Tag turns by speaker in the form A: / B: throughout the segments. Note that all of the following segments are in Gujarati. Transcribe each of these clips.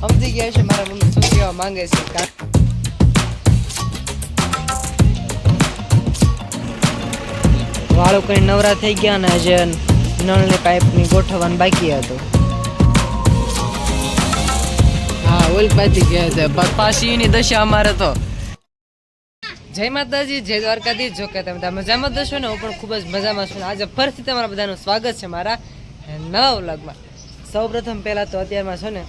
A: સમજી ગયા છે મારા મમ્મી શું કહેવા માંગે છે? વાળો કઈ નવરા થઈ ગયા ને હજે નળની પાઇપની ગોઠવવાનું બાકી હતું. હા ઓલ પાછી ગયા છે. પાછીની દશા અમારે તો. જય માતાજી જય દ્વારકાધીશ. જો કે તમે મજામાં દશો ને હું પણ ખૂબ જ મજામાં છું. આજે ફરીથી તમારા બધાનું સ્વાગત છે મારા નવા વ્લોગમાં. સૌ પ્રથમ પહેલાં તો અત્યારમાં છે ને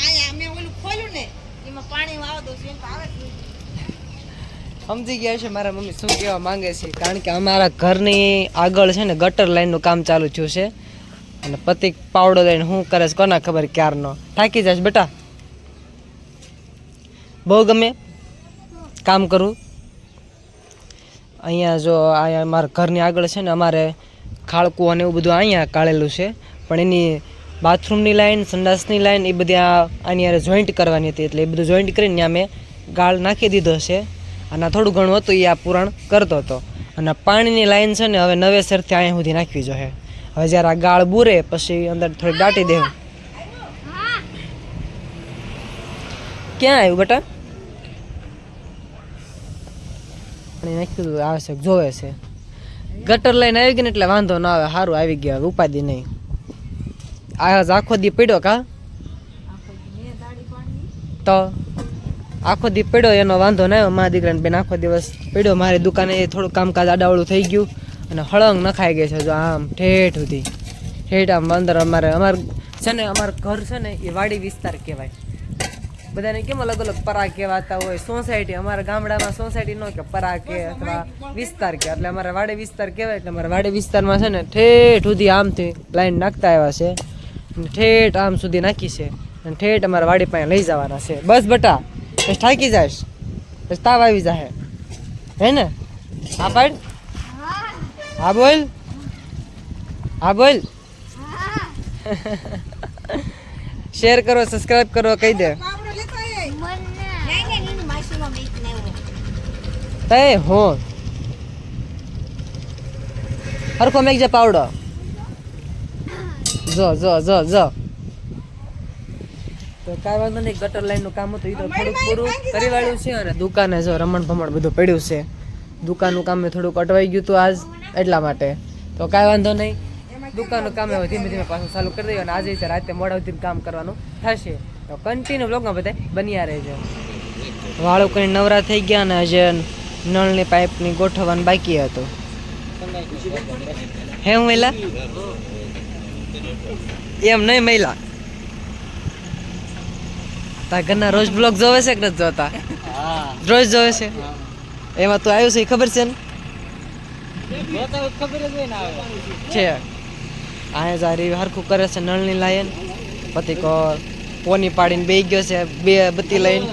B: આયા મેં ઓલું ખોલ્યું ને પાણી વાવ દઉં છું
A: સમજી ગયા છે મારા મમ્મી શું કહેવા માંગે છે? કારણ કે અમારા ઘરની આગળ છે ને ગટર લાઈનનું કામ ચાલુ થયું છે. અને પતિક પાવડો લઈને શું કરે છે કોના ખબર ક્યારનો? થાકી જાય બેટા. બહુ ગમે. કામ કરવું અહીંયા જો અહીંયા અમારા ઘરની આગળ છે ને અમારે ખાળકું અને એવું બધું અહીંયા કાઢેલું છે. પણ એની બાથરૂમની લાઈન, સંડાસની લાઈન, એ બધી આની હારે જોઈન્ટ કરવાની હતી. એટલે એ બધું જોઈન્ટ કરીને ત્યાં મેં ગાળ નાખી દીધો છે. અને થોડું ઘણું હતું, એ આ પૂરણ કરતો હતો. અને પાણીની લાઇન છે ને, હવે નવેસરથી અહીંયા સુધી નાખવી જોઈએ. હવે જ્યારે આ ગાળ બુરે, પછી અંદર થોડી દાટી દેવું. ક્યાં આવ્યું બેટા? પણ નાખ્યું હતું આવશે જોવે છે. ગટર લઈને આવી ગઈ ને, એટલે વાંધો ના આવે સારું આવી ગયા ઉપાધિ નહીં. આ આખો દી પડ્યો કા? તો આખો દી પડ્યો, એનો વાંધો ના આવ્યો. મારા દીકરાને બેન આખો દિવસ પડ્યો. મારી દુકાને થોડું કામકાજ આડાવડું થઈ ગયું અને હળંગ નખાઈ ગઈ છે જો આમ ઠેઠ સુધી. ઠેઠ આમ અંદર અમારે, અમાર છે ને, અમારું ઘર છે ને, એ વાડી વિસ્તાર કહેવાય. બધાને કેમ અલગ અલગ પરા કહેવાતા હોય? સોસાયટી, અમારા ગામડામાં સોસાયટી ન કે પરા કે અથવા વિસ્તાર કે. એટલે અમારા વાડી વિસ્તાર કહેવાય, એટલે અમારા વાડી વિસ્તારમાં છે ને ઠેઠ સુધી આમથી લાઈન નાખતા આવ્યા છે. ઠેઠ આમ સુધી નાખી છે. અને ઠેઠ અમારા વાડી પાસે લઈ જવાના છે. બસ બટા પછી થાકી જાશ પછી તાવ આવી જાહે. હે ને? હા પાડ હા બોલ. હા બોલ. શેર કરો સબસ્ક્રાઇબ કરો કહી દે.
B: પાવડો લેતો આય. નહીં, નહીં, એની માસીમાં મેકને આવ્યો.
A: તે હો. હરખો મેક જે પાવડો. જો જો જો જો. તો કાંઈ વાંધો નહીં ગટર લાઈનનું કામ હતું એ તો થોડુંક પૂરું કરી વાળ્યું છે અને દુકાને જો રમણ ભમણ બધું પડ્યું છે. દુકાનનું કામ થોડુંક અટવાઈ ગયું હતું આજ, એટલા માટે. તો કાંઈ વાંધો નહીં, દુકાનનું કામ હવે ધીમે ધીમે પાછું ચાલુ કરી દઈએ અને આજે રાતે મોડા સુધી કામ કરવાનું થશે. તો કન્ટિન્યુ બ્લોગમાં બધા બન્યા રહેજો. વાળો કઈ નવરા થઈ ગયા ને હજે નળની પાઇપની ગોઠવવાનું બાકી હતું. હે હું મહિલા એમ નહીં મહિલા તારા ઘરના રોજ બ્લોગ જોવે છે કે નથી જોતા? રોજ જોવે છે? એમાં તું આવ્યું છે એ ખબર છે ને? છે. આ જારી હરખું કરે છે નળની લાઈન. પતિ કોર પોની પાડીને બે ગયો છે, બે બત્તી લઈને.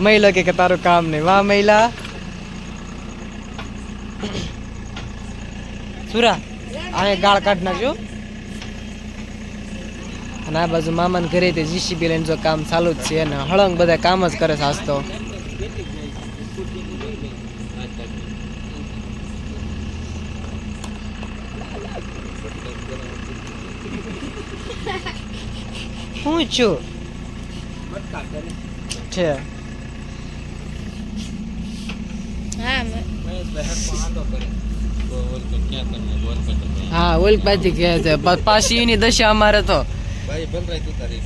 A: મહિલા કે તારું કામ નહીં. વાહ મહિલા. સુરા. આ ગાળ કાઢ નાખજો અને આ બાજુ મામાને ઘરે તે જીસીબી લઈને જો કામ ચાલુ જ છે અને હળંગ બધા કામ જ કરે છે હું છું? છે. હા ઓલ પાછી કહે છે. પાછી એની દશા અમારે તો.
C: ભાઈ બંધરાય તું તારી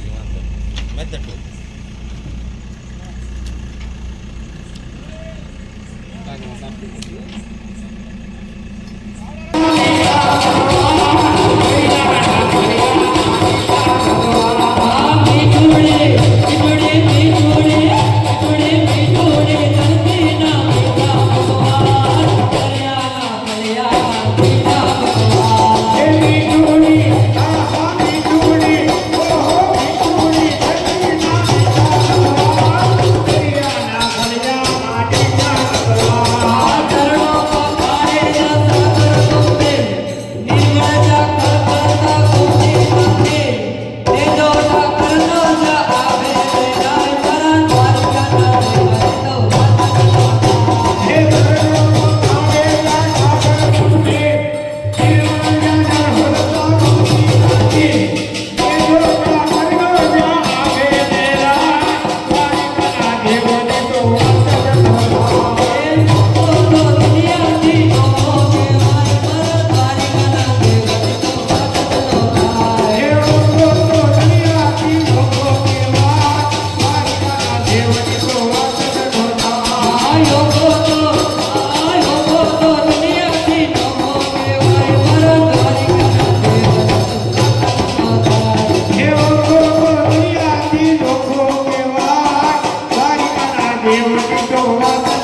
C: Eu não
D: tô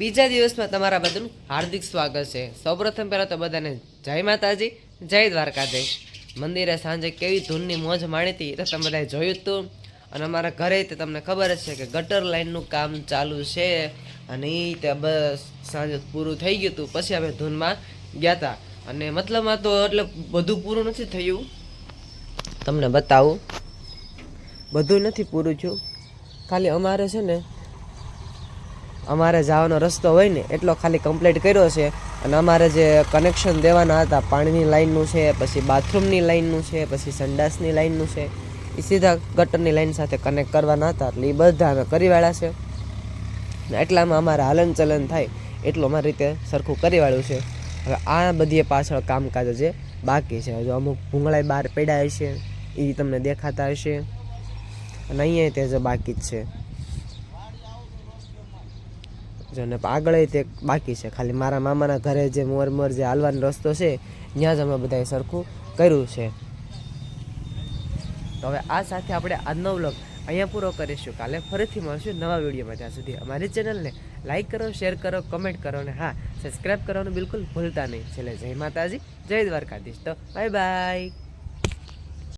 A: ત્રીજા દિવસમાં તમારા બધાનું હાર્દિક સ્વાગત છે. સૌપ્રથમ પહેલાં તો બધાને જય માતાજી, જય દ્વારકાધીશ. મંદિરે સાંજે કેવી ધૂનની મોજ માણી હતી તો તમે બધાએ જોયું હતું અને અમારા ઘરે તે તમને ખબર જ છે કે ગટર લાઇનનું કામ ચાલુ છે અને એ તે બસ સાંજે પૂરું થઈ ગયું હતું. પછી અમે ધૂનમાં ગયા હતા અને મતલબમાં તો એટલે બધું પૂરું નથી થયું. તમને બતાવું. બધું નથી પૂરું થયું. ખાલી અમારે છે ને અમારે જવાનો રસ્તો હોય ને, એટલો ખાલી કમ્પ્લીટ કર્યો છે. અને અમારે જે કનેક્શન દેવાના હતા, પાણીની લાઇનનું છે, પછી બાથરૂમની લાઇનનું છે, પછી સંડાસની લાઇનનું છે એ સીધા ગટરની લાઇન સાથે કનેક્ટ કરવાના હતા. એટલે એ બધા અમે કરી વાળ્યા છે એટલામાં અમારે હલનચલન થાય, એટલું અમારી રીતે સરખું કરી વાળ્યું છે. હવે આ બધી પાછળ કામકાજ જે બાકી છે. હજુ અમુક ભૂંગળાઈ બહાર પડ્યા હશે એ તમને દેખાતા હશે. અને અહીંયા તે જ બાકી જ છે. જો ને આગળ તે બાકી છે. ખાલી મારા મામાના ઘરે જે મોર મોર જે હાલવાનો રસ્તો છે ત્યાં જ અમે બધાએ સરખું કર્યું છે. તો હવે આ સાથે આપણે આજનો વ્લોગ અહીંયા પૂરો કરીશું. કાલે ફરીથી મળશું નવા વિડીયોમાં. ત્યાં સુધી અમારી ચેનલને લાઈક કરો, શેર કરો, કમેન્ટ કરો અને હા સબસ્ક્રાઈબ કરવાનું બિલકુલ ભૂલતા નહીં. છેલ્લે જય માતાજી, જય દ્વારકાધીશ. તો બાય બાય.